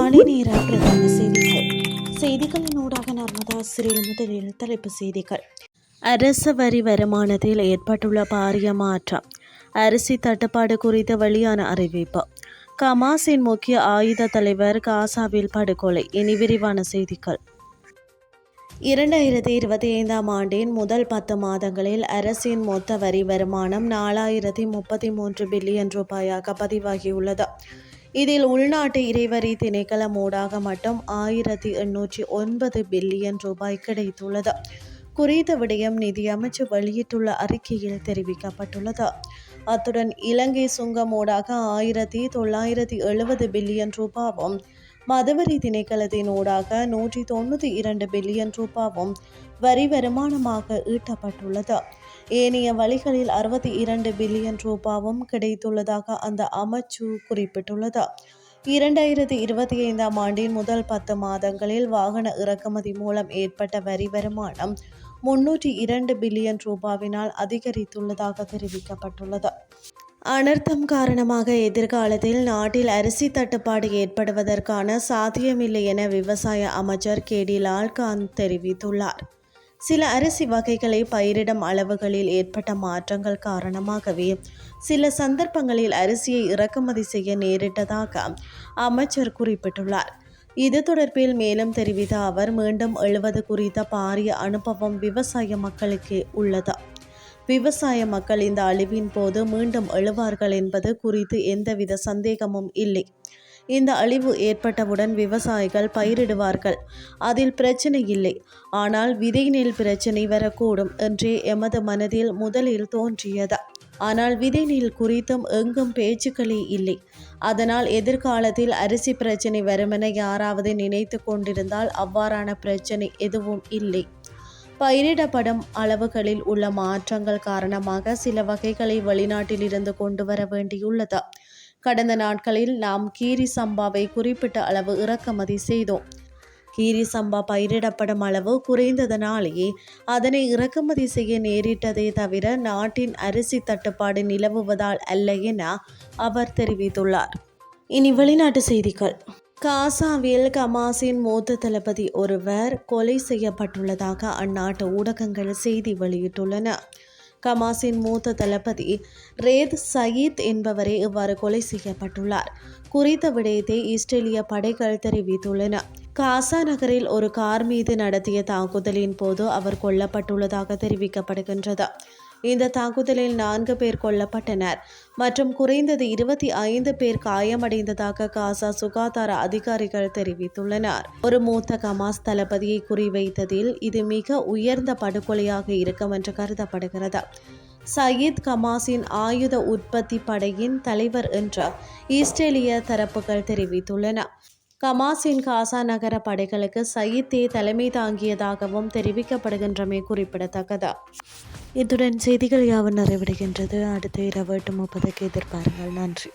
காலை நேர பிரதான செய்திகள் செய்திகளின் ஊடாக நர்மதா சிறில் முதலில் தலைப்பு செய்திகள். அரச வரி வருமானத்தில் ஏற்பட்டுள்ள பாரிய மாற்றம். அரிசி தட்டுப்பாடு குறித்து வெளியான அறிவிப்பு. கமாஸின் முக்கிய ஆயுத தலைவர் காசாவில் படுகொலை. இனி விரிவான செய்திகள். இரண்டாயிரத்தி இருபத்தி ஐந்தாம் ஆண்டின் முதல் பத்து மாதங்களில் அரசின் மொத்த வரி வருமானம் நாலாயிரத்தி முப்பத்தி மூன்று பில்லியன் ரூபாயாக பதிவாகியுள்ளது. இதில் உள்நாட்டு இறைவரி திணைக்களம் ஊடாக மட்டும் ஆயிரத்தி எண்ணூற்றி ஒன்பது பில்லியன் ரூபாய் கிடைத்துள்ளது. குறித்த விடயம் நிதியமைச்சு வெளியிட்டுள்ள அறிக்கையில் தெரிவிக்கப்பட்டுள்ளது. அத்துடன் இலங்கை சுங்கம் ஊடாக ஆயிரத்தி தொள்ளாயிரத்தி எழுபது பில்லியன் ரூபாவும் மதுவரி திணைக்களத்தின் ஊடாக நூற்றி தொண்ணூற்றி இரண்டு பில்லியன் ரூபாவும் வரி வருமானமாக ஈட்டப்பட்டுள்ளது. ஏனைய வழிகளில் அறுபத்தி இரண்டு பில்லியன் ரூபாவும் கிடைத்துள்ளதாக அந்த அமைச்சு குறிப்பிட்டுள்ளது. இரண்டாயிரத்தி இருபத்தி ஐந்தாம் ஆண்டின் முதல் பத்து மாதங்களில் வாகன இறக்குமதி மூலம் ஏற்பட்ட வரி வருமானம் முன்னூற்றி இரண்டு பில்லியன் ரூபாவினால் அதிகரித்துள்ளதாக தெரிவிக்கப்பட்டுள்ளது. அனர்த்தம் காரணமாக எதிர்காலத்தில் நாட்டில் அரிசி தட்டுப்பாடு ஏற்படுவதற்கான சாத்தியமில்லை என விவசாய அமைச்சர் கே டி லால்காந்த் தெரிவித்துள்ளார். சில அரிசி வகைகளை பயிரிடும் அளவுகளில் ஏற்பட்ட மாற்றங்கள் காரணமாகவே சில சந்தர்ப்பங்களில் அரிசியை இறக்குமதி செய்ய நேரிட்டதாக அமைச்சர் குறிப்பிட்டுள்ளார். இது தொடர்பில் மேலும் தெரிவித்த அவர் மீண்டும் எழுவது குறித்த பாரிய அனுபவம் விவசாய மக்களுக்கு உள்ளது. விவசாய மக்கள் இந்த அழிவின் போது மீண்டும் எழுவார்கள் என்பது குறித்து எந்தவித சந்தேகமும் இல்லை. இந்த அழிவு ஏற்பட்டவுடன் விவசாயிகள் பயிரிடுவார்கள். அதில் பிரச்சனை இல்லை. ஆனால் விதை நெல் பிரச்சனை வரக்கூடும் என்றே எமது மனதில் முதலில் தோன்றியது. ஆனால் விதை நெல் குறித்தும் எங்கும் பேச்சுக்களே இல்லை. அதனால் எதிர்காலத்தில் அரிசி பிரச்சனை வருமென யாராவது நினைத்து கொண்டிருந்தால் அவ்வாறான பிரச்சனை எதுவும் இல்லை. பயிரிடப்படும் அளவுகளில் உள்ள மாற்றங்கள் காரணமாக சில வகைகளை வெளிநாட்டிலிருந்து கொண்டு வர வேண்டியுள்ளது. கடந்த நாட்களில் நாம் கீரி சம்பாவை குறிப்பிட்ட அளவு இறக்குமதி செய்தோம். கீரி சம்பா பயிரிடப்படும் அளவு குறைந்ததனாலேயே அதனை இறக்குமதி செய்ய நேரிட்டதே தவிர நாட்டின் அரிசி தட்டுப்பாடு நிலவுவதால் அல்ல என அவர் தெரிவித்துள்ளார். இனி வெளிநாட்டு செய்திகள். காசாவில் கமாஸின் மூத்த தளபதி ஒருவர் கொலை செய்யப்பட்டுள்ளதாக அந்நாட்டு ஊடகங்கள் செய்தி வெளியிட்டுள்ளன. கமாஸின் மூத்த தளபதி ரேத் சயீத் என்பவரே இவ்வாறு கொலை செய்யப்பட்டுள்ளார். குறித்த விடயத்தை இஸ்ரேலிய படைகள் தெரிவித்துள்ளன. காசா நகரில் ஒரு கார் மீது நடத்திய தாக்குதலின் போது அவர் கொல்லப்பட்டுள்ளதாக தெரிவிக்கப்படுகின்றது. இந்த தாக்குதலில் நான்கு பேர் கொல்லப்பட்டனர். மற்றும் குறைந்தது இருபத்தி ஐந்து பேர் காயமடைந்ததாக காசா சுகாதார அதிகாரிகள் தெரிவித்துள்ளனர். ஒரு மூத்த கமாஸ் தளபதியை குறிவைத்ததில் இது மிக உயர்ந்த படுகொலையாக இருக்கும் என்று கருதப்படுகிறது. சயீத் கமாஸின் ஆயுத உற்பத்தி படையின் தலைவர் என்று இஸ்ரேலிய தரப்புகள் தெரிவித்துள்ளன. கமாஸின் காசா நகர படைகளுக்கு சயீத்தே தலைமை தாங்கியதாகவும் தெரிவிக்கப்படுகின்றமை குறிப்பிடத்தக்கது. இத்துடன் செய்திகள் யாவும் நிறைவடைகின்றது. அடுத்த இரவு எட்டு முப்பதுக்கு எதிர்பாருங்கள். நன்றி.